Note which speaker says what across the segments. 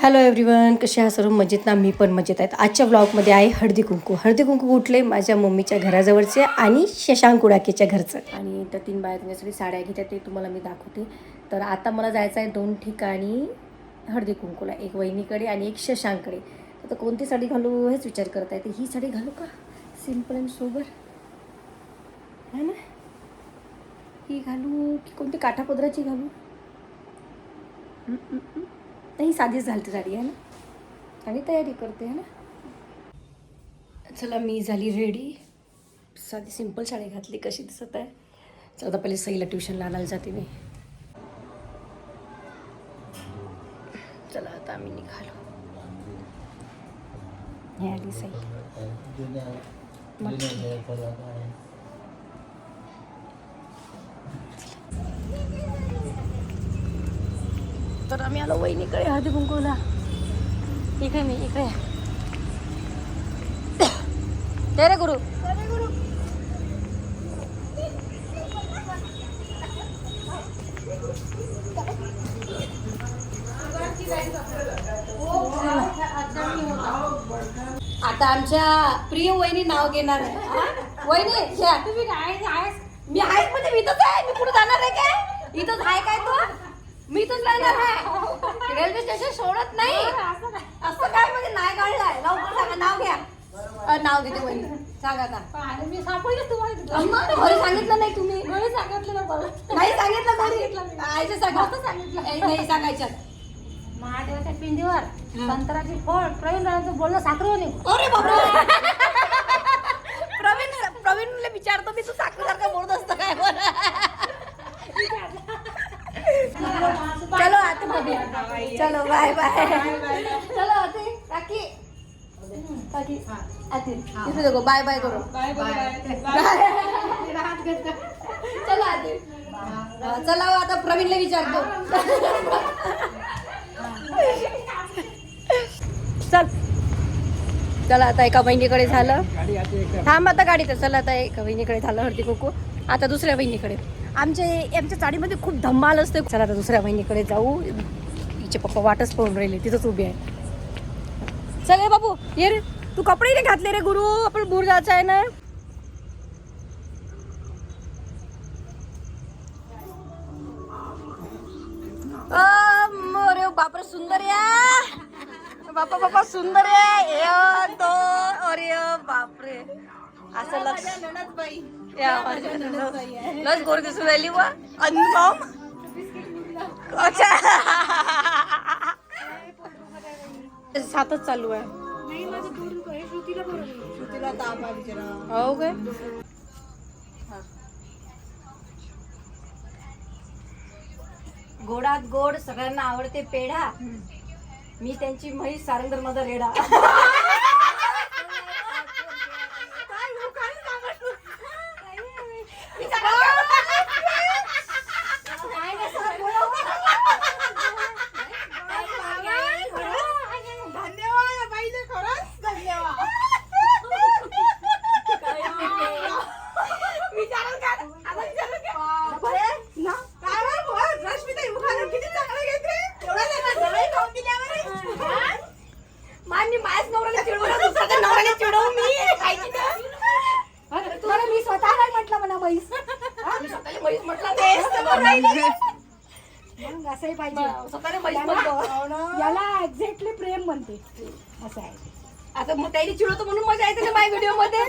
Speaker 1: Hello everyone कसे हा सर्व? मजेत ना? मी पण मजेत आहेत आजच्या ब्लॉगमध्ये आहे हळदी कुंकू. हळदी कुंकू कुठले? माझ्या मम्मीच्या घराजवळचे आणि शशांक उडाकेच्या घरचं. आणि त्या तीन बाया त्यांच्यासाठी साड्या घेतात ते तुम्हाला मी दाखवते. तर आता मला जायचं आहे दोन ठिकाणी हळदी कुंकूला. एक वहिनीकडे आणि एक शशांककडे. तर कोणती साडी घालू हेच विचार करत आहे तर ही साडी घालू का? सिंपल अँड सोबर है ना? ही घालू की कोणती? काठापदराची घालू? तर ही नाही साधीच घालते साडी आहे ना? आणि तयारी करते आहे ना? चला मी झाली रेडी साधी सिंपल साडी घातली कशी दिसत आहे? चला आता पहिले सईला ट्युशनला आणायला जाते मी. चला आता आम्ही निघालो. हे आली सई. तर आम्ही आलो वहिनीकडे हळदी कुंकूला. इकडे मी इकडे. जय रे गुरु. आता आमच्या प्रिय वहिनी नाव घेणार आहे. हा? वहिनी. तुम्ही काय मी आहेस म्हणजे मी इथंच आहे. मी पुढे जाणार आहे काय? इथंच आहे काय तू? मी इथंच राहणार आहे. रेल्वे स्टेशन सोडत नाही. असं काय म्हणजे नाही काढलाय लवकर सांगा नाव घ्या. अ, नाव घेते वहिनी सांगा आता.
Speaker 2: मी सापडले तुम्हाला
Speaker 1: अम्मा, घरी सांगितलं नाही तुम्ही.
Speaker 2: घरी सांगितलं ना मला.
Speaker 1: नाही सांगितलं घरी. आईचं सांगा.
Speaker 2: नव्हतं सांगितलं.
Speaker 1: ए, नाही सांगायचं.
Speaker 2: महादेवाच्या पिंडीवर संत्राची फळ प्रवीण राणाचं बोलणं साखर नाही
Speaker 1: अरे बापरे प्रवीण प्रवीणला विचारतो मी तू साखर सारखं बोलत असतं काय बोला चलो बाय बाय चलो आते. काकी काकी आते. इथे देखो बाय बाय करो. चलो आते. चला हो, आता प्रवीणला विचारतो. चल. चला आता एका बहिणीकडे झालं. थांब आता गाडीत. चला आता एका बहिणीकडे झालं हळदी कुकू. आता दुसऱ्या बहिणीकडे. आमच्या आमच्या चाडीमध्ये खूप धम्माल असते. चला आता दुसऱ्या बहिणीकडे जाऊ. हिचे पप्पा वाटच पळून राहिले. तिथंच उभी आहे. चल बाबू ये रे. तू कपडे नाही घातले रे गुरु. आपण दूर जायचं आहे ना? अरे बापरे सुंदर या. बापा बापा सुंदर आहे अरे बापरे. असं लक्ष लस गोर दिसून राहिली व अनुपम अच्छा. सातच चालू आहे. हो काय गोडात गोड सगळ्यांना आवडते पेढा. मी त्यांची म्हैस सारंगरमध्ये रेडा मी माझ्याच नवऱ्याला चिडवलं दुसऱ्याच्या नवऱ्याला चिडवू मी माहिती ना
Speaker 2: तुम्हाला मी स्वतः काय म्हटलं म्हणा म्हैस
Speaker 1: मी स्वतःला म्हैस म्हटलं तेच तर बोलून राहिले.
Speaker 2: मग असंही पाहिजे.
Speaker 1: म्हैस म्हणतो
Speaker 2: याला याला एक्झॅक्टली प्रेम म्हणते. असं आहे.
Speaker 1: आता मग त्याने चिडवतो म्हणून मजा येते ना माझ्या व्हिडिओमध्ये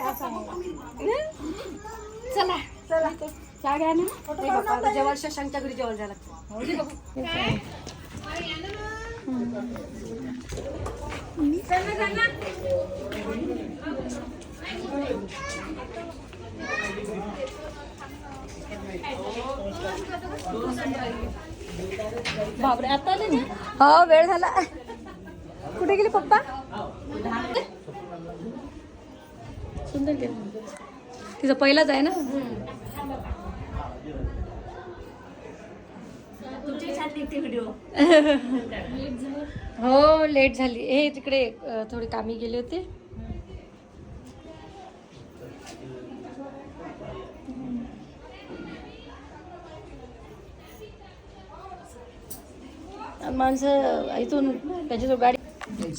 Speaker 1: चला.
Speaker 2: चला. चहा घ्या ना.
Speaker 1: नाही बाबा, आता जेवण शशांकच्या घरी जेवण जायला लागतं. हो. बापरे आता आले हो वेळ झाला. कुठे गेले पप्पा? सुंदर गेले तिचं पहिलाच आहे ना? हो लेट झाली. हे तिकडे थोडी कामी गेले होते. माणसं इथून त्याच्याजवळ गाडी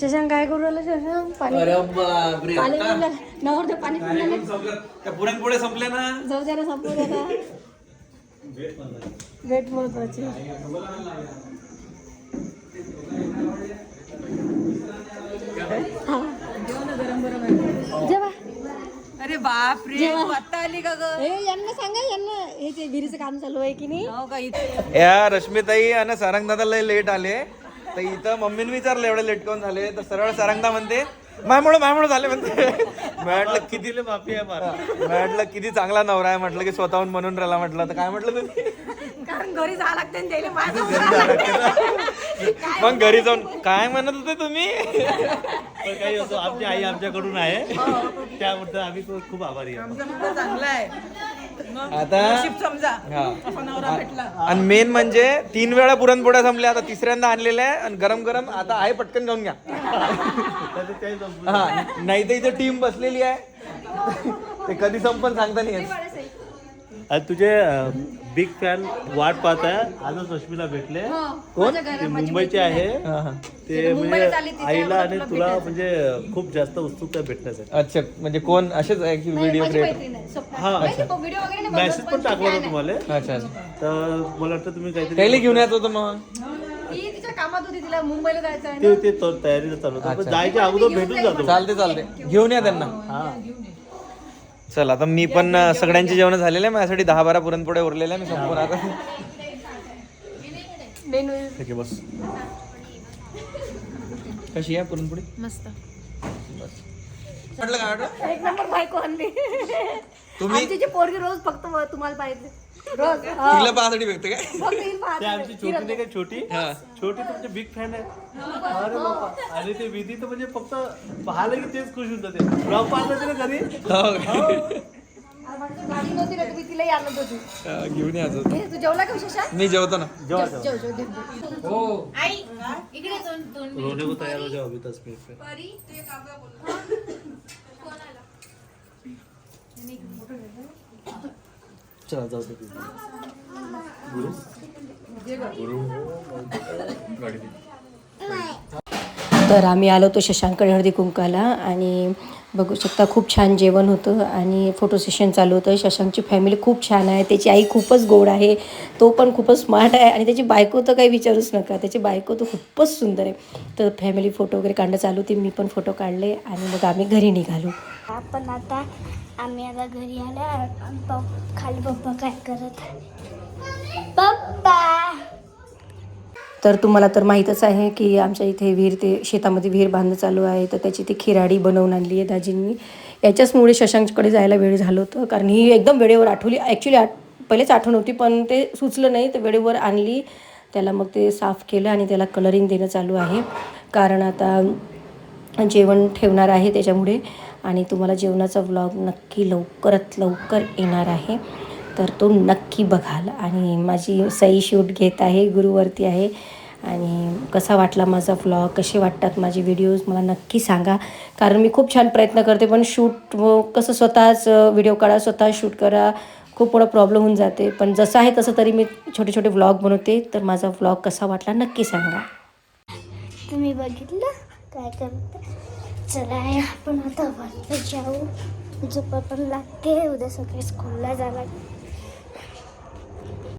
Speaker 1: शशांक काय करू राहिला शशांक? पाणी
Speaker 3: अरे बापरे
Speaker 1: पाणी राहिला. नवरदेव पाणी
Speaker 3: त्या संपले ना?
Speaker 1: जाऊ द्या ना संपू द्या ना वेट महत्वाची हा.
Speaker 2: अरे बाप रे. आता आली का ग?
Speaker 1: ए, यांना सांगा यांना हे जे विहिरीचं काम चालू आहे की नाही?
Speaker 2: हो का इथे.
Speaker 3: या रश्मीताई आणि सारंग दादा लय लेट आले. तर इथं मम्मीने विचारलं एवढे लेट कोण झाले? तर सरळ सारंगदा म्हणते मायमुळे मायमुळे झाले म्हणते. मी म्हटलं किती माफी आहे मी म्हटलं किती चांगला नवरा आहे म्हटलं की स्वतःहून म्हणून राहिला म्हटलं. तर काय म्हटलं तुम्ही?
Speaker 2: कारण घरी जावं लागते ना त्याला माझं
Speaker 3: मग घरी जाऊन काय म्हणत होते तुम्ही?
Speaker 4: पण काही असो आमची आई आमच्याकडून आहे. त्याबद्दल आम्ही खूप खूप आभारी आहे
Speaker 2: चांगलं आहे.
Speaker 3: आता
Speaker 2: समजा.
Speaker 3: हा. आणि मेन म्हणजे तीन वेळा पुरणपोळ्या संपल्या आता तिसऱ्यांदा आणलेल्या आहे आणि गरम गरम आता आहे पटकन जाऊन घ्या.
Speaker 4: ते.
Speaker 3: हा नाही तर इथे टीम बसलेली आहे. ते कधी संपन सांगता नाही येत.
Speaker 4: आणि तुझे बिग फॅन वाट पाहत आहे. आजच रश्मीला भेटले.
Speaker 3: कोण?
Speaker 4: ते मुंबईचे आहे.
Speaker 3: हा, हा.
Speaker 4: ते म्हणजे आईला आणि तुला म्हणजे खूप जास्त उत्सुकता भेटण्यासाठी.
Speaker 3: अच्छा म्हणजे कोण? असेच आहे की व्हिडिओ क्रिएटर
Speaker 4: हा. मेसेज पण टाकला होता तुम्हाला.
Speaker 3: अच्छा अच्छा.
Speaker 4: तर मला वाटतं तुम्ही काहीतरी
Speaker 3: कैली घेऊन येत होतं मग?
Speaker 1: ती तिच्या कामात होती तिला मुंबईला जायचं आहे
Speaker 4: ते ते तो- तयारीला चालू होतं. पण जायच्या अगोदर भेटून जातो.
Speaker 3: चालते चालते घेऊन या त्यांना.
Speaker 4: हा.
Speaker 3: चल आता मी पण सगळ्यांची जेवण. झालेले आहे. माझ्यासाठी दहा बारा पुरणपोळ्या उरलेल्या आहे. मी संपून आता.
Speaker 1: मेनू.
Speaker 4: ठीक आहे बस.
Speaker 3: कशी आहे पुरणपोळी?
Speaker 2: मस्त.
Speaker 3: म्हटलं काय वाटलं
Speaker 1: एक नंबर बायको आणली.
Speaker 3: तुम्ही?
Speaker 1: पोरगी रोज फक्त तुम्हाला पाहिजे. रोज
Speaker 3: तिला काय?
Speaker 1: ही पाहते.
Speaker 4: ते आमची छोटी नाही का छोटी?
Speaker 3: हा.
Speaker 4: छोटी तुमचे बिग फॅन आहे. अरे बापा. आणि ते विधी तर म्हणजे फक्त पाहिलं की तेच खुश होऊन जाते ब्लॉग पाहत होते ना घरी?
Speaker 3: हो.
Speaker 1: आम्हाला गाडी नव्हती ना तुम्ही तिलाही आणत होती.
Speaker 3: हा, घेऊन यायचं
Speaker 1: हे, तू जेवला का शशा
Speaker 3: मी जेवतो ना.
Speaker 4: जेव्हा
Speaker 1: जेव जेव. दे, दे.
Speaker 4: रोने को तयार हो. जाओ अभी दस मिनट में चला जाऊ दे.
Speaker 1: तर आम्ही आलो होतो शशांक हळदी कुंकाला आणि बघू शकता खूप छान जेवण होतं आणि फोटो सेशन चालू होतं. शशांकची फॅमिली खूप छान आहे. त्याची आई खूपच गोड आहे. तो पण खूपच स्मार्ट आहे. आणि त्याची बायको तर काही विचारूच नका. त्याची बायको तर खूपच सुंदर आहे. तर फॅमिली फोटो वगैरे काढणं चालू होती. मी पण फोटो काढले आणि मग आम्ही घरी निघालो.
Speaker 5: आपण आता आम्ही आता घरी आल्या खाली पप्पा काय करत आहे पप्पा!
Speaker 1: तर तुम्हाला तर माहीतच आहे की आमच्या इथे विहीर ते शेतामध्ये विहीर बांधणं चालू आहे. तर त्याची ती खिराडी बनवून आणली आहे दाजींनी. याच्याचमुळे शशांककडे जायला वेळ झालं होतं. कारण ही एकदम वेळेवर आठवली. ॲक्च्युली आठ पहिलेच आठवण होती पण ते सुचलं नाही. तर वेळेवर आणली. त्याला मग ते साफ केलं आणि त्याला कलरिंग देणं चालू आहे. कारण आता जेवण ठेवणार आहे त्याच्यामुळे. आणि तुम्हाला जेवणाचा व्लॉग नक्की लवकरात लवकर येणार आहे. तर तो नक्की बघाल. आणि माझी सई शूट घेत आहे गुरुवरती आहे. आणि कसा वाटला माझा व्लॉग कसे वाटतात माझे व्हिडिओज मला नक्की सांगा. कारण मी खूप छान प्रयत्न करते पण शूट कसं स्वतःच व्हिडिओ काढा स्वतः शूट करा. खूप मोठा प्रॉब्लेम होऊन जाते. पण जसं आहे तसं तरी मी छोटे छोटे व्लॉग बनवते. तर माझा व्लॉग कसा वाटला नक्की सांगा.
Speaker 5: तुम्ही बघितलं? काय करत? चला आपण आता वरती जाऊ. झोपा पण लागते उद्या सकाळी स्कूलला जावं लागते